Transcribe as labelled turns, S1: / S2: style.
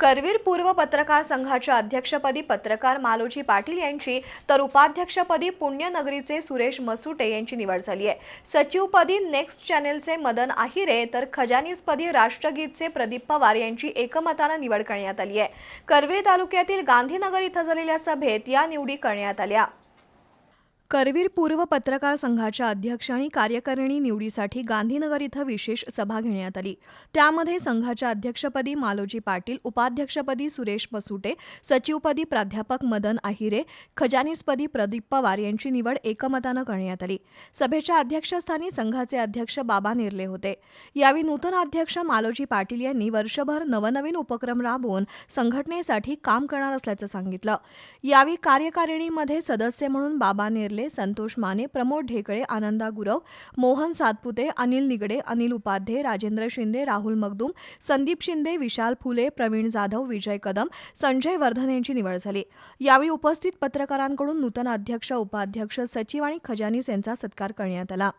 S1: करवीर पूर्व पत्रकार संघाच्या अध्यक्षपदी पत्रकार मालोजी पाटील यांची तर उपाध्यक्षपदी पुण्यनगरीचे सुरेश मसुटे यांची निवड झाली आहे. सचिवपदी नेक्स्ट चॅनेलचे मदन आहिरे तर खजानीसपदी राष्ट्रगीतचे प्रदीप पवार यांची एकमतानं निवड करण्यात आली आहे. करवीर तालुक्यातील गांधीनगर इथं झालेल्या सभेत या निवडी करण्यात आल्या. करवीर पूर्व पत्रकार संघाच्या अध्यक्ष आणि कार्यकारिणी निवडीसाठी गांधीनगर इथं विशेष सभा घेण्यात आली. त्यामध्ये संघाच्या अध्यक्षपदी मालोजी पाटील उपाध्यक्षपदी सुरेश बसुटे सचिवपदी प्राध्यापक मदन आहिरे खजानीसपदी प्रदीप पवार यांची निवड एकमतानं करण्यात आली. सभेच्या अध्यक्षस्थानी संघाचे अध्यक्ष बाबा निर्ले होते. यावेळी नूतन अध्यक्ष मालोजी पाटील यांनी वर्षभर नवनवीन उपक्रम राबवून संघटनेसाठी काम करणार असल्याचं सांगितलं. यावेळी कार्यकारिणीमध्ये सदस्य म्हणून बाबा निर्ले संतोष माने प्रमोद ढेकळे आनंदा गुरव मोहन सातपुते अनिल निगडे अनिल उपाध्ये राजेंद्र शिंदे राहुल मगदूम संदीप शिंदे विशाल फुले प्रवीण जाधव विजय कदम संजय वर्धन यांची निवड झाली. यावेळी उपस्थित पत्रकारांकडून नूतन अध्यक्ष उपाध्यक्ष सचिव आणि खजानीस यांचा सत्कार करण्यात आला.